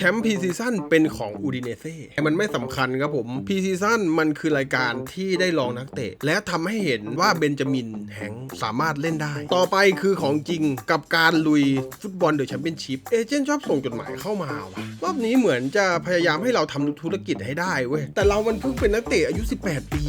ชมป์พีซีซั่นเป็นของอูดิเนเซ่มันไม่สำคัญครับผมพีซีซั่นมันคือรายการที่ได้ลองนักเตะ และทำให้เห็นว่าเบนจามินแฮงสามารถเล่นได้ ต่อไปคือของจริงกับการลุยฟุตบอลเดอะแชมเปี้ยนชิพเอเจนต์ชอบส่งจดหมายเข้ามาว่ะรอบนี้เหมือนจะพยายามให้เราทำธุรกิจให้ได้เว้ยแต่เรามันเพิ่งเป็นนักเตะอายุ 18 ปี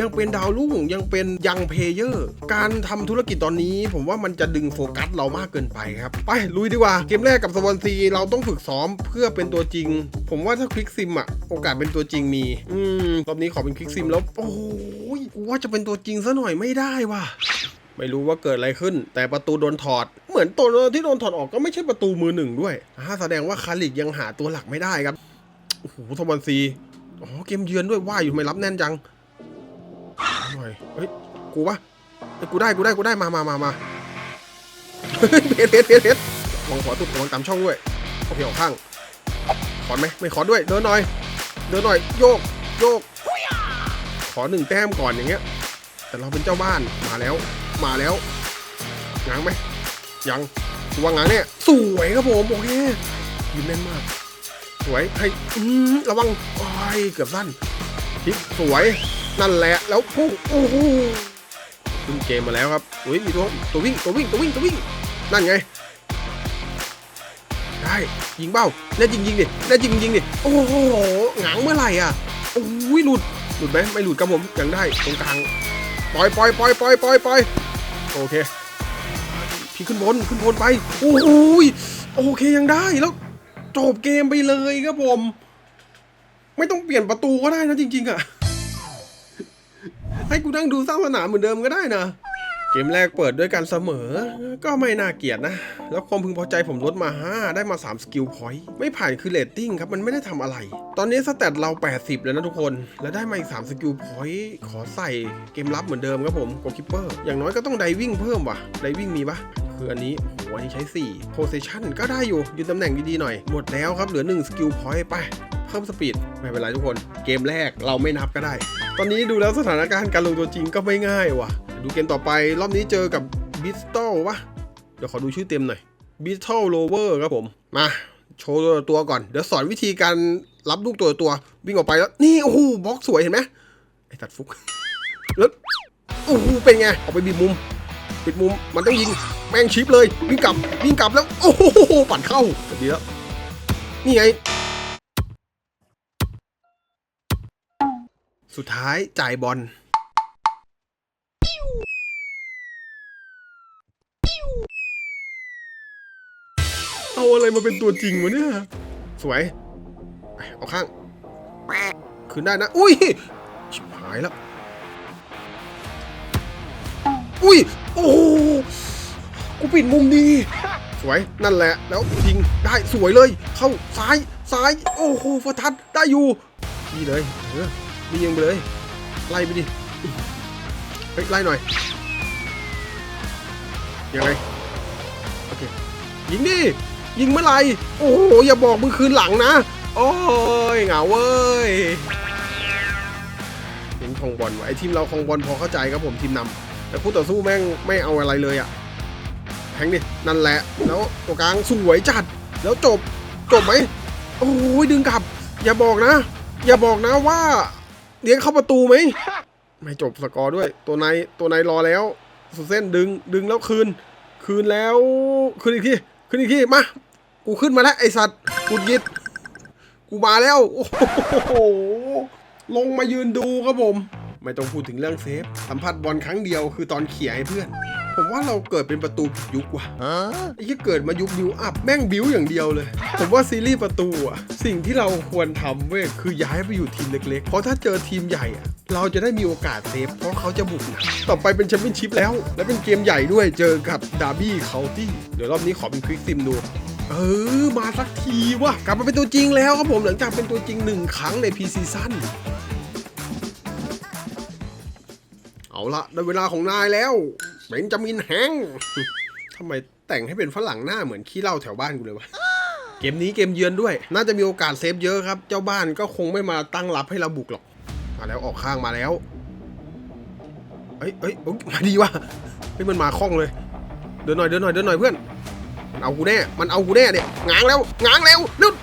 ยังเป็นดาวรุ่งยังเป็นยังเพเยอร์ การทำธุรกิจตอนนี้ ผมว่ามันจะดึงโฟกัสเรามากเกินไปครับ ไปลุยดีกว่า เกมแรกกับสวอนซีเราต้องฝึกซ้อมเพื่อเป็นตัวจริง ผมว่าถ้าคลิกซิมอะโอกาสเป็นตัวจริงมี อืมรอบนี้ขอเป็นคลิกซิมแล้ว โอ้ยว่าจะเป็นตัวจริงซะหน่อยไม่ได้ว่ะไม่รู้ว่าเกิดอะไรขึ้น แต่ประตูโดนถอด เหมือนตัวที่โดนถอดออกก็ไม่ใช่ประตูมือหนึ่งด้วยอ่าแสดงว่าคาลิกยังหาตัวหลักไม่ได้ครับ โอ้โหสวอนซี อ๋อ เกมเยือนด้วยว่าอยู่ไม่รับแน่นจัง หน่อยเฮ้ยกูปะกูได้กูได้กูได้มามามามาเฮ้ยเพชรเพชรเพชรเพชรมองขวาตุกมองตามช่องด้วยโอเคออกข้างขอนไหมไม่ขอด้วยเดินหน่อย เดินหน่อยโยกโยก ขอหนึ่งแต้มก่อนอย่างเงี้ย แต่เราเป็นเจ้าบ้านมาแล้ว มาแล้วง้างไหมยังกูว่างง้างเนี่ยสวยครับผมโอเคยืนแน่นมาก สวยให้อืมระวังโอ้ยเกือบสั้นพลิกสวย นั่นแหละแล้วพุ่งโอ้โหขึ้นเกมมาแล้วครับอุ้ยมีตัวตัววิ่งตัววิ่งตัววิ่งตัววิ่งนั่นไงได้ยิงเบ้าแน่จริงยิงดิแน่จริงยิงดิโอ้โหหงางเมื่อไหร่อะโอ้ยหลุดหลุดไหมไม่หลุดครับผมยังได้ตรงกลางปล่อยปล่อยปล่อยปล่อยปล่อยปล่อยโอเคพี่ขึ้นบนขึ้นบนไปโอ้โหโอเคยังได้แล้วจบเกมไปเลยครับผม ไม่ต้องเปลี่ยนประตูก็ได้นะจริง ๆอะ ให้กูนั่งดูสร้างสนามเหมือนเดิมก็ได้นะ เกมแรกเปิดด้วยการเสมอ ก็ไม่น่าเกลียดนะ แล้วความพึงพอใจผมลดมา 5 ได้มา 3 สกิลพอยต์ไม่ผ่านคือเรตติ้งครับ มันไม่ได้ทำอะไร ตอนนี้สแตทเรา 80 แล้วนะทุกคน แล้วได้มาอีก 3 สกิลพอยต์ขอใส่เกมรับเหมือนเดิมครับผมโกคิปเปอร์อย่างน้อยก็ต้องไดวิ่งเพิ่มว่ะไดวิ่งมีปะคืออันนี้โหอันนี้ใช้4 position ก็ได้อยู่ยืนตำแหน่งดีๆหน่อย หมดแล้วครับเหลือ1สกิลพอยต์ไป เพิ่มสปีดไม่เป็นไรทุกคนเกมแรกเราไม่นับก็ได้ ตอนนี้ดูแล้วสถานการณ์การลงตัวจริงก็ไม่ง่ายว่ะ ดูเกมต่อไปรอบนี้เจอกับบิสตอลวะเดี๋ยวขอดูชื่อเต็มหน่อยบิสตอลโลเวอร์ครับผม มาโชว์ตัวตัวก่อน เดี๋ยวสอนวิธีการรับลูกตัวตัว วิ่งออกไปแล้ว นี่โอ้โหบล็อกสวยเห็นไหมไอ้ตัดฟุกแล้วโอ้โหเป็นไงออกไปบีบมุม ปิดมุมมันต้องยิงแม่งชิปเลยวิ่งกลับวิ่งกลับแล้ว โอ้โหปัดเข้าดีแล้วนี่ไง สุดท้ายจ่ายบอลเอาอะไรมาเป็นตัวจริงวะเนี่ย สวย เอาข้างคืนได้นะ อุ้ย ชิบหายแล้ว อุ้ย โอ้โหกูปิดมุมดี สวย นั่นแหละ แล้วยิงได้สวยเลย เข้าซ้าย ซ้าย โอ้โหฟทัดได้อยู่ นี่เลย เออ นี่ยิงไปเลย ไล่ไปดิเฮ้ยไล่หน่อย ยังไง โอเค ยิงดิ ยิงเมื่อไหร่ โอ้โห อย่าบอกมึงคืนหลังนะ โอ้ยเหงาเว้ยเห็นคองบอลวะไอทีมเราคองบอลพอเข้าใจครับผมทีมนำแต่คู่ต่อสู้แม่งไม่เอาอะไรเลยอะแทงดิ นั่นแหละ แล้วตัวกลางสวยจัด แล้วจบ จบไหม โอ้ยดึงกลับ อย่าบอกนะ อย่าบอกนะว่า เลี้ยงเข้าประตูไหม ไม่จบสกอร์ด้วย ตัวนายตัวนายรอแล้ว สุดเส้นดึงดึงแล้วคืน คืนแล้ว คืนอีกทีคืนอีกทีมา กูขึ้นมาแล้วไอสัตว์กูยิดกูมาแล้ว โอ้โห ลงมายืนดูครับผม ไม่ต้องพูดถึงเรื่องเซฟ สัมผัสบอลครั้งเดียวคือตอนเขี่ยให้เพื่อน ผมว่าเราเกิดเป็นประตูผิดยุคว่ะไอ้ที่เกิดมายุคบิวอัพแม่งบิวอย่างเดียวเลย ผมว่าซีรีส์ประตูอะสิ่งที่เราควรทำเว้ยคือย้ายไปอยู่ทีมเล็กๆ เพราะถ้าเจอทีมใหญ่อะเราจะได้มีโอกาสเซฟเพราะเขาจะบุกหนักต่อไปเป็นแชมเปี้ยนชิพแล้ว และเป็นเกมใหญ่ด้วยเจอกับดาร์บี้เคาน์ตี้เดี๋ยวรอบนี้ขอเป็นควิกซิมดูเออ มาสักทีว่ะ กลับมาเป็นตัวจริงแล้วครับผมหลังจากเป็นตัวจริงหนึ่งครั้งในพีซีซั่น เอาละได้เวลาของนายแล้วเบนจามินแฮงทำไมแต่งให้เป็นฝรั่งหน้าเหมือนขี้เหล้าแถวบ้านกูเลยวะเกมนี้เกมเยือนด้วย น่าจะมีโอกาสเซฟเยอะครับ เจ้าบ้านก็คงไม่มาตั้งรับให้เราบุกหรอก มาแล้วออกข้างมาแล้วเอ้ยเอ้ยมาดีว่ะเฮ้ยมันมาคล่องเลย เดินหน่อยเดินหน่อยเดินหน่อยเพื่อน มันเอากูแน่ มันเอากูแน่เนี่ยง้างแล้วง้างแล้วนึด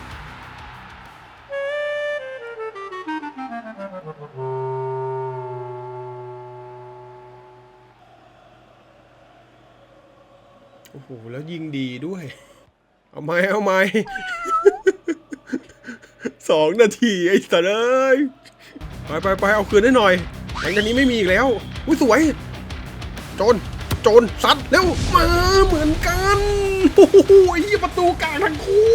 แล้วยิงดีด้วย เอาไหมเอาไหมสองนาทีไอ้สัตว์เอ้ยไปไปไปเอาคืนได้หน่อยหลังจากนี้ไม่มีอีกแล้ว อุ้ยสวย โจรโจรซัดเร็วมาเหมือนกันโอ้โหไอ้เหี้ยประตูกลางทั้งคู่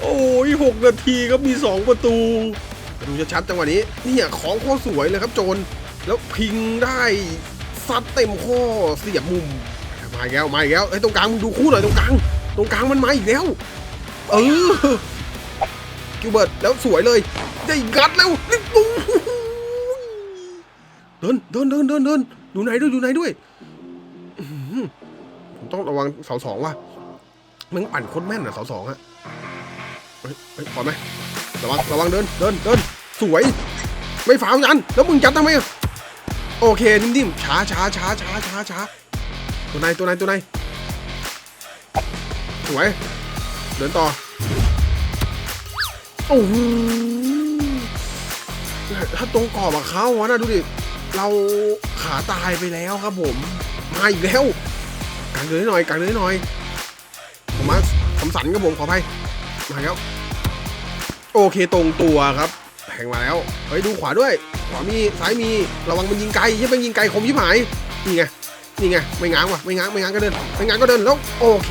โอ้ยหกนาทีก็มีสองประตูดูชัดจังหวะนี้เนี่ยของโคตรสวยเลยครับโจรแล้วพิงได้ ซัดเต็มข้อเสียบมุม มาอีกแล้วมาอีกแล้วไอ้ตรงกลางมึงดูคู่หน่อยตรงกลางตรงกลางมันมาอีกแล้ว เออกิวเบิร์ตแล้วสวยเลยได้กัดแล้วนี่ปูเดินเดินเดินเดินเดินดูไหนด้วยดูไหนด้วยผมต้องระวังเสาสองว่ะมึงปั่นโคตรแม่นอะเสาสองอะเฮ้ยเฮ้ยพอไหมระวังระวังเดินเดินเดินสวย ไม่ฝาวยันแล้วมึงยัดทำไมอะ โอเคนิ่มๆช้าช้าช้าช้าช้าช้าตัวไหนตัวไหนตัวไหนสวยเดินต่อโอ้โหถ้าตรงกรอบอะเขาวะนะดูดิเราขาตายไปแล้วครับผม มาอีกแล้วกันเลยหน่อยกันเลยหน่อยผมมาคำสันครับผมขออภัยมาแล้วโอเคตรงตัวครับแทงมาแล้วเฮ้ยดูขวาด้วย ขวามีซ้ายมีระวังมันยิงไกลยังเป็นยิงไกลคมยิบหายนี่ไงนี่ไงไม่ง้างว่ะไม่ง้างไม่ง้างก็เดินไม่ง้างก็เดินแล้วโอเค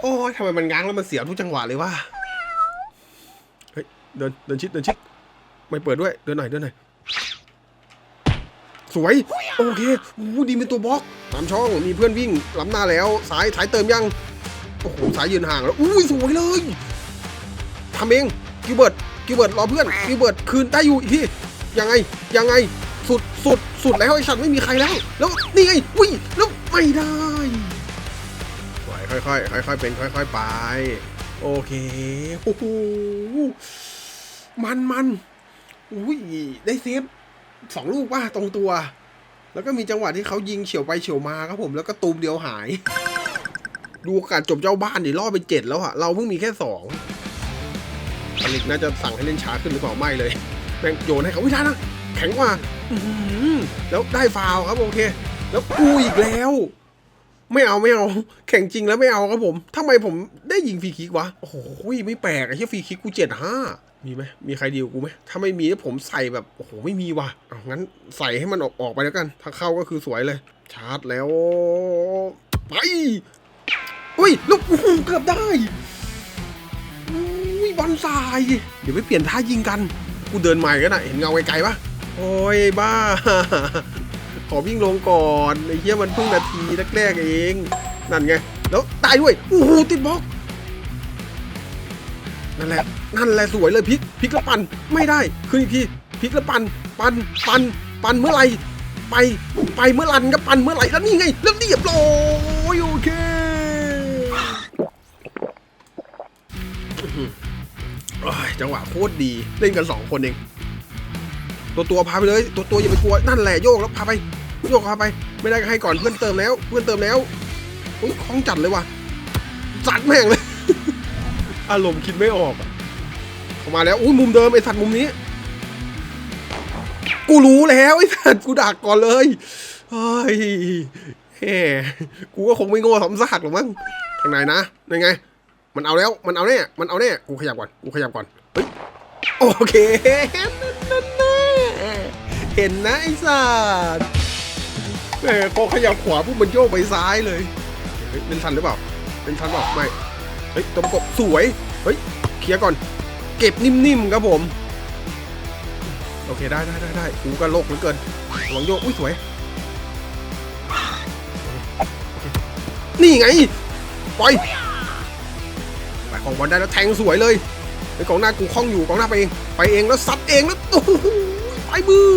โอ้ยทำไมมันง้างแล้วมันเสียทุกจังหวะเลยวะเฮ้ยเดินเดินชิดเดินชิดไม่เปิดด้วยเดินหน่อยเดินหน่อยสวยโอเคอู้ดีเป็นตัวบล็อกตามช่องมีเพื่อนวิ่งล้ำหน้าแล้วสายสายเติมยังโอ้โหสายยืนห่างแล้วอุ้ยสวยเลยทำเองกิวเบิร์ต กิเบิร์ตรอเพื่อนกิเบิร์ตคืนได้อยู่อีกทียังไงยังไงสุดสุดสุดแล้วไอ้ฉันไม่มีใครแล้ว แล้วนี่ไงอุ้ยแล้วไม่ได้สวยค่อยๆค่อยๆเป็นค่อย ๆ ไป โอเคโอ้โหมันมันอุ้ยได้เซฟสองลูกว่าตรงตัว แล้วก็มีจังหวะที่เขายิงเฉียวไปเฉียวมาครับผมแล้วก็ตูมเดียวหาย ดูโอกาสจบเจ้าบ้านดิล่อไปเจ็ดแล้วอะเราเพิ่งมีแค่สอง ผลิตน่าจะสั่งให้เล่นช้าขึ้นหรือเปล่าไม่เลย แม่งโยนให้เขาไม่ได้นะแข็งกว่าแล้วได้ฟาวครับโอเค แล้วกูอีกแล้ว ไม่เอาไม่เอา แข่งจริงแล้วไม่เอาครับผมทำไมผมได้ยิงฟรีคิกวะโอ้โหไม่แปลกไอ้ที่ฟรีคิกกูเจ็ดห้ามีไหมมีใครดีลกูไหมถ้าไม่มีผมใส่แบบโอ้โหไม่มีว่ะเอางั้นใส่ให้มันออกออกไปแล้วกัน ถ้าเข้าก็คือสวยเลย ชาร์จแล้วไปอุ้ยลูกเกือบได้ บอลสายเดี๋ยวไปเปลี่ยนท่ายิงกัน กูเดินใหม่กันนะเห็นเงาไกลๆปะโอ้ยบ้า ขอวิ่งลงก่อนไอ้เหี้ยมันเพิ่งนาทีแรกๆเอง นั่นไง แล้วตายด้วยโอ้โหติดบล็อก นั่นแหละ นั่นแหละสวยเลยพลิกพลิกแล้วปันไม่ได้ขึ้นอีกทีพลิกแล้วปันปันปันปันเมื่อไหร่ไป ไปเมื่อรันก็ปันเมื่อไหร่แล้วนี่ไง แล้วเรียบร้อยโอเค จังหวะโคตรดีเล่นกันสองคนเอง ตัวตัวพาไปเลย ตัวตัวอย่าไปกลัวนั่นแหละโยกแล้วพาไปโยกพาไป ไม่ได้ก็ให้ก่อนเพื่อนเติมแล้ว เพื่อนเติมแล้วอุ้ยคล้องจัดเลยว่ะจัดแม่งเลย อารมณ์คิดไม่ออกอะเข้ามาแล้วอุ้ยมุมเดิมไอ้สัตว์มุมนี้ กูรู้แล้วไอ้สัตว์กูดักก่อนเลยเฮ้ยแหมกูก็คงไม่โง่สำสักหรอกมั้งข้างในนะยังไง มันเอาแล้วมันเอาแน่มันเอาแน่กูขยับก่อนกูขยับก่อนเฮ้ยโอเคนั่นแน่เห็นนะไอ้สัตว์แหมพอขยับขวาปุ๊บมันโยกไปซ้ายเลยเฮ้ยเป็นทันหรือเปล่าเป็นทันเปล่าไม่เฮ้ยตัวประกบสวยเฮ้ยเคลียร์ก่อน เก็บนิ่มๆครับผมโอเคได้ได้ได้ได้กูก็โลกเหลือเกินหวังโยกอุ้ยสวย นี่ไงปล่อยไป ของบอลได้แล้วแทงสวยเลยไอ้กองหน้ากูคล้องอยู่กองหน้าไปเองไปเองแล้วซัดเองแล้วโอ้โหไปมือ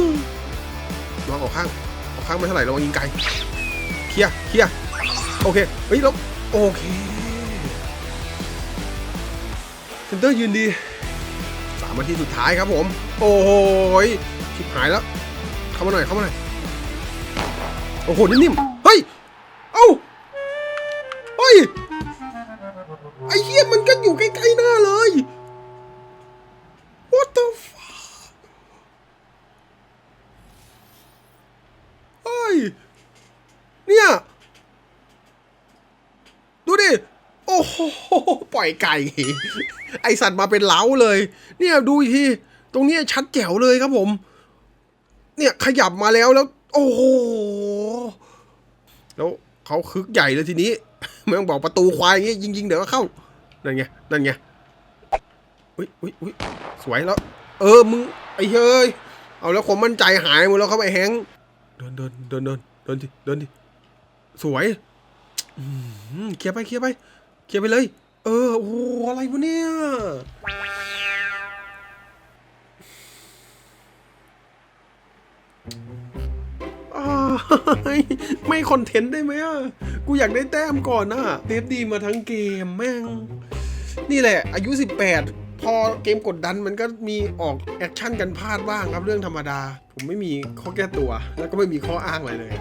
ระวังออกข้างออกข้างไม่เท่าไหร่ระวังยิงไกลเคลียเคลียโอเคเฮ้ยแล้วโอเคเซนเตอร์ยืนดีสามนาทีสุดท้ายครับผม โอ้โหชิบหายแล้ว เข้ามาหน่อยเข้ามาหน่อยโอ้โหนิ่มๆ ไอ้เหี้ยมันก็อยู่ใกล้ๆหน้าเลย What the fuck เฮ้ย เนี่ย ดูดิ โอ้โห ปล่อยไก่ ไอสัตว์มาเป็นเล้าเลย เนี่ยดูที ตรงนี้ชัดแจ๋วเลยครับผม เนี่ยขยับมาแล้วแล้ว โอ้โห แล้วเขาคึกใหญ่เลยทีนี้ เมืองบอกประตูควายอย่างงี้ยิงๆเดี๋ยวก็เข้านั่นไงนั่นไงอุ้ยอุ้ยอุ้ยสวยแล้ว เออมึงไอ้เฮ้ยเอาแล้วความมั่นใจหายหมดแล้วเขาไปแฮงเดินเดินเดินเดินเดินดิเดินดิสวยเคลียร์ไปเคลียร์ไปเคลียร์ไปเลย เออโอ้โหอะไรวะเนี่ย ไม่คอนเทนต์ได้ไหมอะ กูอยากได้แต้มก่อนอะเดฟดีมาทั้งเกมแม่ง นี่แหละ อายุ 18 พอเกมกดดันมันก็มีออกแอคชั่นกันพลาดบ้างครับเรื่องธรรมดา ผมไม่มีข้อแก้ตัว แล้วก็ไม่มีข้ออ้างอะไรเลย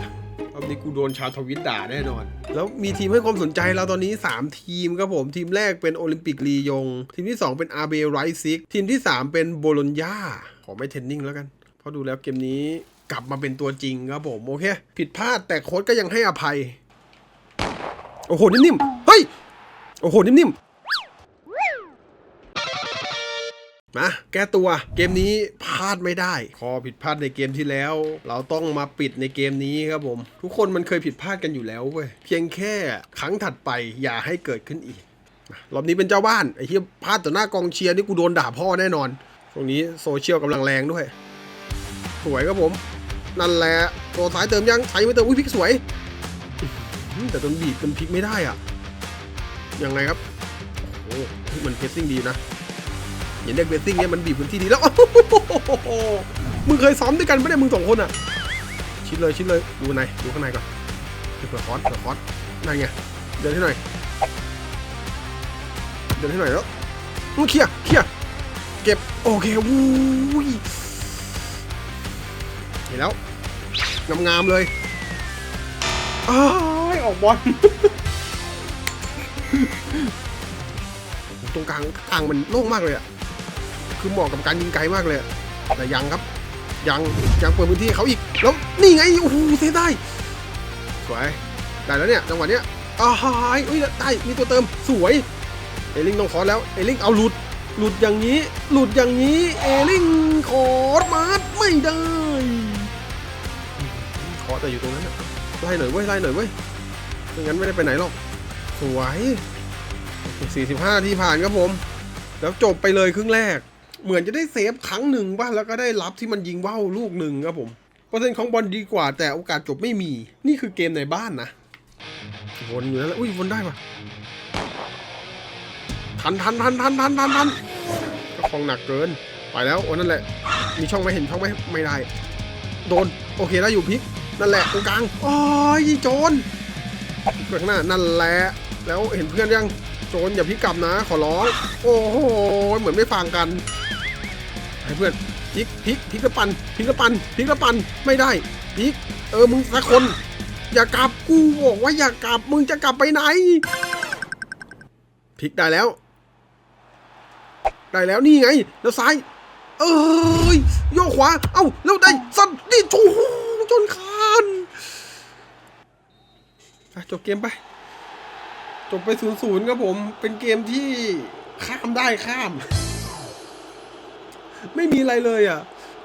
รอบนี้กูโดนชาวทวิตด่าแน่นอน แล้วมีทีมให้ความสนใจเราตอนนี้ 3 ทีมครับผม ทีมแรกเป็นโอลิมปิกลียง ทีมที่ 2 เป็นอาเบไรซิก ทีมที่ 3 เป็นโบโลญญาขอไม่เทนนิ่งแล้วกัน เพราะดูแล้วเกมนี้ กลับมาเป็นตัวจริงครับผมโอเค ผิดพลาดแต่โค้ชก็ยังให้อภัย โอ้โห นิ่มๆ เฮ้ย โอ้โห นิ่มๆ มาแก้ตัวเกมนี้พลาดไม่ได้ พอผิดพลาดในเกมที่แล้ว เราต้องมาปิดในเกมนี้ครับผม ทุกคนมันเคยผิดพลาดกันอยู่แล้วเว้ยเพียงแค่ครั้งถัดไปอย่าให้เกิดขึ้นอีกรอบนี้เป็นเจ้าบ้านไอ้ที่พลาดต่อหน้ากองเชียร์นี่กูโดนด่าพ่อแน่นอน ตรงนี้โซเชียลกำลังแรงด้วย สวยครับผม นั่นแหละตัวซ้ายเติมยังใช้ไม่เติมอุ้ยพลิกสวย แต่ตอนบีบมันพลิกไม่ได้อะยังไงครับโอ้มันเพสซิ่งดีนะเห็นเด็กเบสซิ่งเนี่ยมันบีบพื้นที่ดีแล้วมึงเคยซ้อมด้วยกันไม่ได้มึงสองคนอะ ชิดเลยชิดเลยดูในดูข้างในก่อนเผื่อคอสเผื่อคอสนั่นไงเดินให้หน่อยเดินให้หน่อยแล้วมึงเคลียร์เคลียร์เก็บโอเควู้ย ห็นแล้วงามๆเลยอ้ายออกบอล ตรงกลางกลางมันโล่งมากเลยอะคือเหมาะกับการยิงไกลมากเลยอะแต่ยังครับ ยังยังเปิดพื้นที่ให้เขาอีก แล้วนี่ไง โอ้โหเซฟได้ สวย ได้แล้วเนี่ยจังหวะเนี้ยอ้ายอุ้ยได้ มีตัวเติม สวย เอลิงต้องขอแล้ว เอลิงเอาหลุด หลุดอย่างนี้ หลุดอย่างนี้ เอลิงขอมาร์ไม่ได้ ขอแต่อยู่ตรงนั้นนะไล่หน่อยเว้ยไล่หน่อยเว้ยไม่งั้นไม่ได้ไปไหนหรอกสวย45นาทีผ่านครับผม แล้วจบไปเลยครึ่งแรก เหมือนจะได้เซฟครั้งหนึ่งป่ะแล้วก็ได้รับที่มันยิงว่าวลูกหนึ่งครับผมเปอร์เซ็นต์ของบอลดีกว่าแต่โอกาสจบไม่มี นี่คือเกมในบ้านนะวนอยู่นั่นแหละอุ้ยวนได้ปะทันทันทันทันทันทันทันก็คลองหนักเกิน ไปแล้วโอ้นั่นแหละ มีช่องไหมเห็นช่องไหมไม่ได้ โดน โอเคได้อยู่พลิก นั่นแหละตรงกลางโอ้ยโจรไปข้างหน้านั่นแหละแล้วเห็นเพื่อนยังโจรอย่าพิกลับนะ ขอร้อง โอ้โหเหมือนไม่ฟังกันให้เพื่อนพลิกพลิกพลิกกระปันพลิกกระปันพลิกกระปันไม่ได้พลิกเออมึงสักคน อย่ากลับกูบอกว่าอย่ากลับมึงจะกลับไปไหนพลิกได้แล้ว ได้แล้วนี่ไง แล้วซ้าย เอ้ยโยกขวา เอ้าแล้วได้สัตว์นี่โอ้โหจนคา จบเกมไป จบไปศูนย์ศูนย์ครับผม เป็นเกมที่ข้ามได้ข้าม ไม่มีอะไรเลยอะ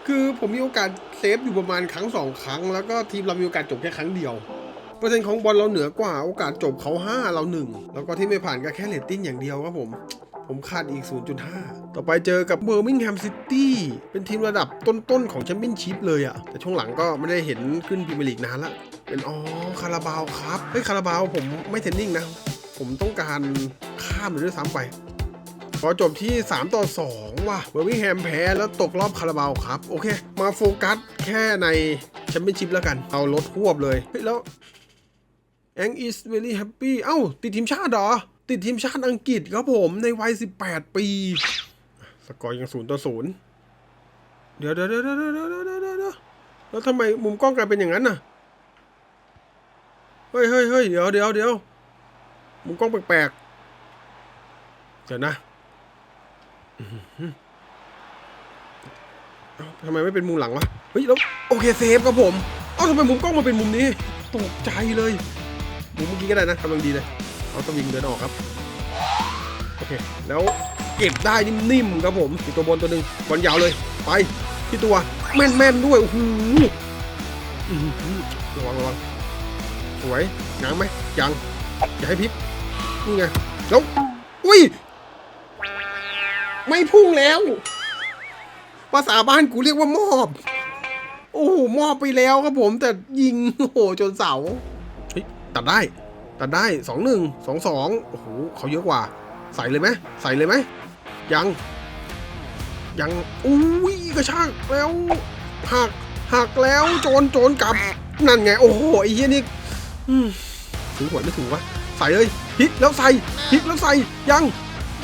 คือผมมีโอกาสเซฟอยู่ประมาณครั้งสองครั้ง แล้วก็ทีมเรามีโอกาสจบแค่ครั้งเดียวเปอร์เซ็นต์ของบอลเราเหนือกว่าโอกาสจบเขาห้าเราหนึ่งแล้วก็ที่ไม่ผ่านก็แค่เรตติ้งอย่างเดียวครับผม ผมขาดอีก 0.5 ต่อไปเจอกับเบอร์มิงแฮมซิตี้เป็นทีมระดับต้นๆของแชมเปี้ยนชิพเลยอะแต่ช่วงหลังก็ไม่ได้เห็นขึ้นพรีเมียร์ลีกนานละเป็นอ๋อคาราบาวครับเฮ้ยคาราบาวผมไม่เทนนิ่งนะ ผมต้องการข้ามเลยด้วยซ้ำไปพอจบที่ 3 ต่อ 2 ว่ะเบอร์มิงแฮมแพ้แล้วตกรอบคาราบาวครับ โอเค มาโฟกัสแค่ในแชมเปี้ยนชิพแล้วกัน เอาลดหวบเลย เฮ้ย แล้วแอง is very happy เอ้า ติดทีมชาติเหรอ ติดทีมชาติอังกฤษครับผมในวัย 18 ปี สกอร์ยังศูนย์ต่อศูนย์เดี๋ยวเดี๋ยวเดี๋ยวเดี๋ยวเดี๋ยวเดี๋ยวแล้วทำไมมุมกล้องกลายเป็นอย่างนั้นน่ะ เฮ้ยเฮ้ยเฮ้ยเดี๋ยวเดี๋ยวเดี๋ยวมุมกล้องแปลกๆ เดี๋ยวนะทำไมไม่เป็นมุมหลังวะ เฮ้ยแล้วโอเคเซฟครับผม เอ้าทำไมมุมกล้องมาเป็นมุมนี้ตกใจเลย มุมเมื่อกี้ก็ได้นะกำลังดีเลย เอาสวิงเดินออกครับ โอเค แล้ว เก็บได้นิ่มๆครับผมอีกตัวบนตัวหนึ่งบอลยาวเลย ไปที่ตัวแม่นๆด้วยโอ้โหระวังระวังสวยง้างไหมยังอย่าให้พลิกนี่ไงแล้วอุ้ย ไม่พุ่งแล้ว ภาษาบ้านกูเรียกว่ามอบ โอ้โหมอบไปแล้วครับผม แต่ยิงโอ้โหจนเสาเฮ้ยตัดได้ ตัดได้สองหนึ่งสองสองโอ้โหเขาเยอะกว่า ใส่เลยไหมใส่เลยไหม ยัง ยัง อุ้ยกระชากแล้วหักหักแล้วโจรโจรกลับ นั่นไง โอ้โหไอ้เหี้ยนี่ถือหัวไม่ถูกวะ ใส่เลยพลิกแล้วใส่พลิกแล้วใส่ ยัง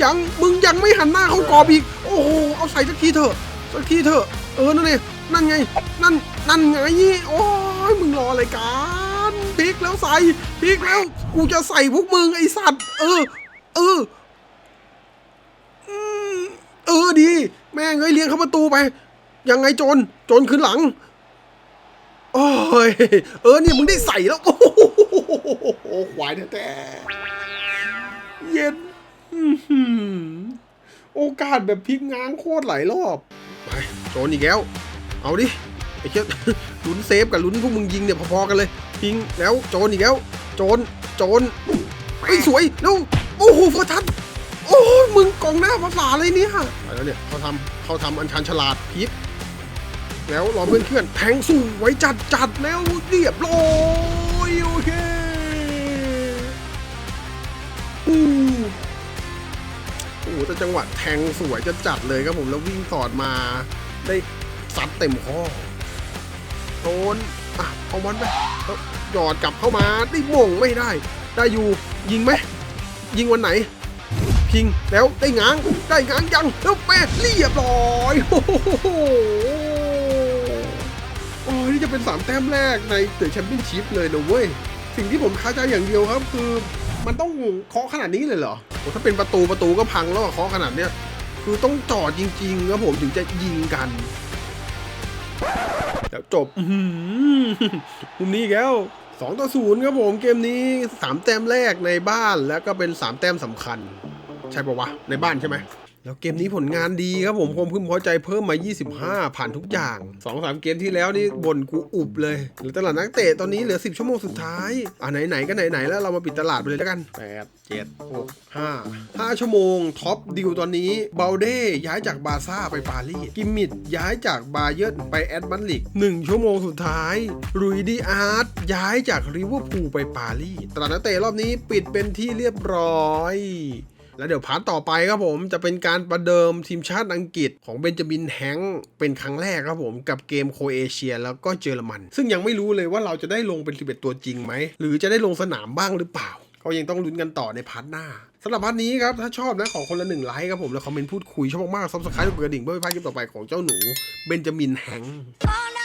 ยังมึงยังไม่หันหน้าเข้ากรอบอีก โอ้โห เอาใส่สักทีเถอะสักทีเถอะเออนั่นไงนั่นไง นั่น นั่นไง โอ้ยมึงรออะไรกันพลิกแล้วใส่พลิกแล้ว กูจะใส่พวกมึงไอสัตว์ เออ เออ เออดี แม่งเอ้ยเลี้ยงเข้าประตูไป ยังไงโจรโจรขึ้นหลังโอ้ยเออเนี่ยมึงได้ใส่แล้ว โอ้โหควายแท้เย็นอื้อหือโอกาสแบบพลิกง้างโคตรหลายรอบไปโจนอีกแล้ว เอาดิไอ้เจ้าลุ้นเซฟกับลุ้นพวกมึงยิงเนี่ยพอๆกันเลยพิงแล้วโจนอีกแล้ว โจนโจนไอ้ยสวยแล้วโอ้โหฟอร์ทันโอ้ย มึงกองหน้าภาษาอะไรเนี่ยไปแล้วเนี่ยเขาทำเขาทำอันชันฉลาดพลิกแล้วรอเพื่อนเคลื่อนแทงสู้ไว้จัดจัดแล้วเรียบร้อยโอเคอู้โอ้โหแต่จังหวะแทงสวยจะจัดเลยครับผมแล้ววิ่งสอดมาได้ซัดเต็มข้อโดนอะเอามันไปหยอดกลับเข้ามาได้ม่งไม่ได้ ได้อยู่ยิงไหมยิงวันไหน พิง แล้วได้ง้างได้ง้างยังแล้วแปดเรียบร้อยโอ้โหโอ้ยนี่จะเป็นสามแต้มแรกในเดอะแชมเปี้ยนชิพเลยนะเว้ย สิ่งที่ผมคาใจอย่างเดียวครับ คือมันต้องเคาะขนาดนี้เลยเหรอโอ้ถ้าเป็นประตูประตูก็พังแล้วเคาะขนาดเนี้ยคือต้องจอดจริงๆครับผมถึงจะยิงกัน แล้วจบหือมุมนี้อีกแล้วสองต่อศูนย์ครับผมเกมนี้สามแต้มแรกในบ้านแล้วก็เป็นสามแต้มสำคัญ ใช่ปะวะ ในบ้านใช่ไหม แล้วเกมนี้ผลงานดีครับผมความพึงพอใจเพิ่มมา 25 ผ่านทุกอย่าง 2-3 เกมที่แล้วนี่บ่นกูอุบเลยเหลือตลาดนักเตะตอนนี้เหลือ 10 ชั่วโมงสุดท้าย อะไหนๆก็ไหนๆแล้วเรามาปิดตลาดไปเลยแล้วกัน 8 7 6 5 5 ชั่วโมงท็อปดิวตอนนี้เบลเด้ย้ายจากบาร์ซ่าไปปารีสกิมมิดย้ายจากบาเยิร์นไปแอดบันลิก1ชั่วโมงสุดท้ายรุยดีอาร์ตย้ายจากลิเวอร์พูลไปปารีสตลาดนักเตะรอบนี้ปิดเป็นที่เรียบร้อย แล้วเดี๋ยวพาร์ทต่อไปครับผมจะเป็นการประเดิมทีมชาติอังกฤษของเบนจามินแฮงเป็นครั้งแรกครับผมกับเกมโคเอเชียแล้วก็เยอรมัน ซึ่งยังไม่รู้เลยว่าเราจะได้ลงเป็น 11 ตัวจริงไหม หรือจะได้ลงสนามบ้างหรือเปล่า ก็ยังต้องลุ้นกันต่อในพาร์ทหน้าสำหรับพาร์ทนี้ครับ ถ้าชอบนะ ขอคนละหนึ่งไลค์ครับผม แล้วคอมเมนต์พูดคุยชอบมากๆซับสไครต์กดกระดิ่งเพื่อไม่พลาดคลิปต่อไปของเจ้าหนูเบนจามินแฮง Oh no